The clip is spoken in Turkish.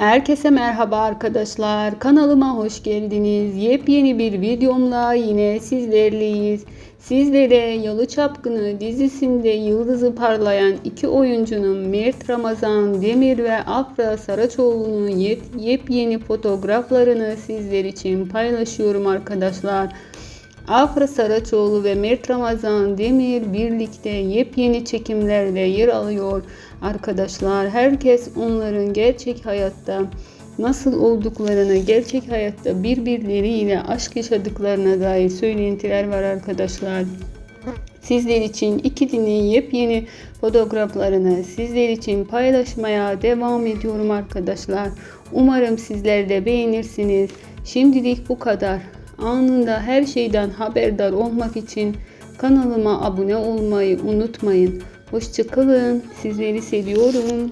Herkese merhaba arkadaşlar. Kanalıma hoş geldiniz. Yepyeni bir videomla yine sizlerleyiz. Sizlere Yalı Çapkını dizisinde yıldızı parlayan iki oyuncunun Mert Ramazan Demir ve Afra Saraçoğlu'nun yepyeni fotoğraflarını sizler için paylaşıyorum arkadaşlar. Afra Saraçoğlu ve Mert Ramazan Demir birlikte yepyeni çekimlerde yer alıyor arkadaşlar. Herkes onların gerçek hayatta nasıl olduklarını, gerçek hayatta birbirleriyle aşk yaşadıklarına dair söylentiler var arkadaşlar. Sizler için ikilinin yepyeni fotoğraflarını sizler için paylaşmaya devam ediyorum arkadaşlar. Umarım sizler de beğenirsiniz. Şimdilik bu kadar. Anında her şeyden haberdar olmak için kanalıma abone olmayı unutmayın. Hoşçakalın. Sizleri seviyorum.